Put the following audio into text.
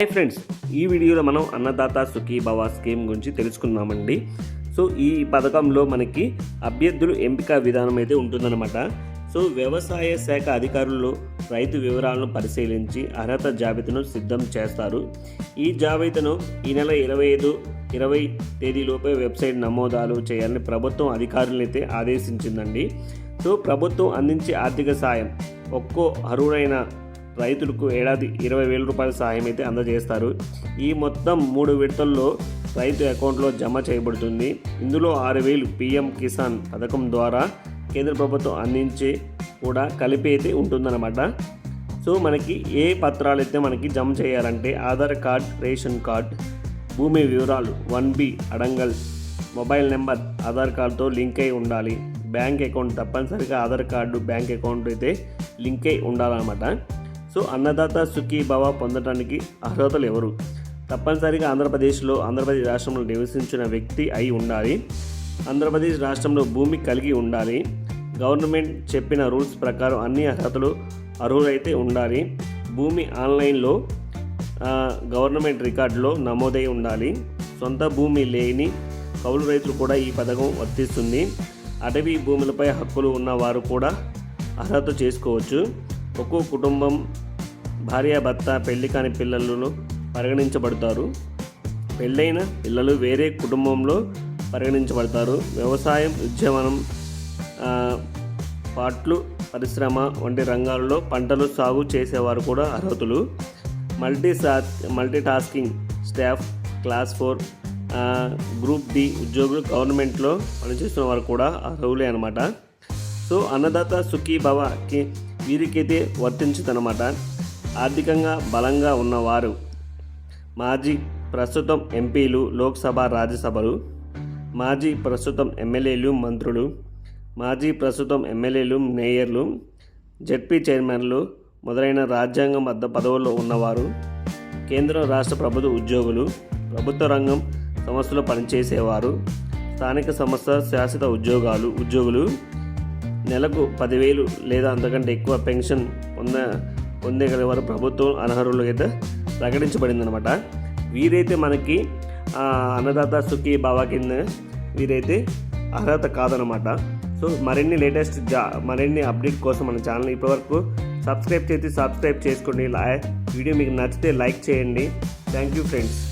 Hi friends ఈ వీడియోలో మనం అన్నదాత సుఖీ భవ స్కీమ్ గురించి తెలుసుకుందామండి. సో ఈ పథకంలో మనకి అభ్యర్థులు ఎంపిక విధానం అయితే ఉంటుందన్నమాట. సో వ్యవసాయ శాఖ అధికారులు రైతు వివరాలను పరిశీలించి అర్హత జాబితాను సిద్ధం చేస్తారు. ఈ జాబితాను ఈ నెల ఇరవై ఐదు ఇరవై తేదీలోపే వెబ్సైట్ నమోదాలు చేయాలని ప్రభుత్వం అధికారులను అయితే ఆదేశించిందండి. సో ప్రభుత్వం అందించే ఆర్థిక సాయం ఒక్కో అర్హుడైన రైతులకు ఏడాది ఇరవై వేల రూపాయల సహాయం అయితే అందజేస్తారు. ఈ మొత్తం మూడు విడతల్లో రైతు అకౌంట్లో జమ చేయబడుతుంది. ఇందులో ఆరు వేలు పిఎం కిసాన్ పథకం ద్వారా కేంద్ర ప్రభుత్వం అందించే కూడా కలిపి అయితే ఉంటుందన్నమాట. సో మనకి ఏ పత్రాలు అయితే మనకి జమ చేయాలంటే ఆధార్ కార్డ్ రేషన్ కార్డ్ భూమి వివరాలు వన్ బి అడంగల్ మొబైల్ నెంబర్ ఆధార్ కార్డుతో లింక్ అయి ఉండాలి. బ్యాంక్ అకౌంట్ తప్పనిసరిగా ఆధార్ కార్డు బ్యాంక్ అకౌంట్ అయితే లింక్ అయి ఉండాలన్నమాట. సో అన్నదాత సుఖీ భవ పొందడానికి అర్హతలు ఎవరు తప్పనిసరిగా ఆంధ్రప్రదేశ్లో ఆంధ్రప్రదేశ్ రాష్ట్రంలో నివసించిన వ్యక్తి అయి ఉండాలి. ఆంధ్రప్రదేశ్ రాష్ట్రంలో భూమి కలిగి ఉండాలి. గవర్నమెంట్ చెప్పిన రూల్స్ ప్రకారం అన్ని అర్హతలు అర్హులైతే ఉండాలి. భూమి ఆన్లైన్లో గవర్నమెంట్ రికార్డులో నమోదై ఉండాలి. సొంత భూమి లేని కౌలు రైతులు కూడా ఈ పథకం వర్తిస్తుంది. అటవీ భూములపై హక్కులు ఉన్న వారు కూడా అర్హత చేసుకోవచ్చు. ఒక్కో కుటుంబం భార్య భర్త పెళ్ళి కాని పిల్లలను పరిగణించబడతారు. పెళ్ళైన పిల్లలు వేరే కుటుంబంలో పరిగణించబడతారు. వ్యవసాయం ఉద్యమనం పాట్లు పరిశ్రమ వంటి రంగాల్లో పంటలు సాగు చేసేవారు కూడా అర్హతులు multi multi tasking staff class four group D ఉద్యోగులు గవర్నమెంట్లో పనిచేస్తున్న వారు కూడా అర్హులే అనమాట సో అన్నదాత సుఖీ భవకి వీరికైతే వర్తించుదన్నమాట. ఆర్థికంగా బలంగా ఉన్నవారు. మాజీ ప్రస్తుతం ఎంపీలు లోక్సభ రాజ్యసభలు. మాజీ ప్రస్తుతం ఎమ్మెల్యేలు మంత్రులు. మాజీ ప్రస్తుతం ఎమ్మెల్యేలు మేయర్లు. జడ్పీ చైర్మన్లు మొదలైన రాజ్యాంగం వద్ద పదవుల్లో ఉన్నవారు. కేంద్ర రాష్ట్ర ప్రభుత్వ ఉద్యోగులు ప్రభుత్వ రంగం సంస్థలో పనిచేసేవారు. స్థానిక సంస్థ శాశ్వత ఉద్యోగాలు ఉద్యోగులు. నెలకు పదివేలు లేదా అంతకంటే ఎక్కువ పెన్షన్ పొంద పొందగలిగారు ప్రభుత్వం అనర్హులు అయితే ప్రకటించబడిందనమాట వీరైతే మనకి అన్నదాత సుఖీ బాబా కింద వీరైతే అర్హత కాదనమాట సో మరిన్ని లేటెస్ట్ జా మరిన్ని అప్డేట్ కోసం మన ఛానల్ ఇప్పటివరకు సబ్స్క్రైబ్ చేసి సబ్స్క్రైబ్ చేసుకోండి. లా- వీడియో మీకు నచ్చితే లైక్ చేయండి. Thank you friends.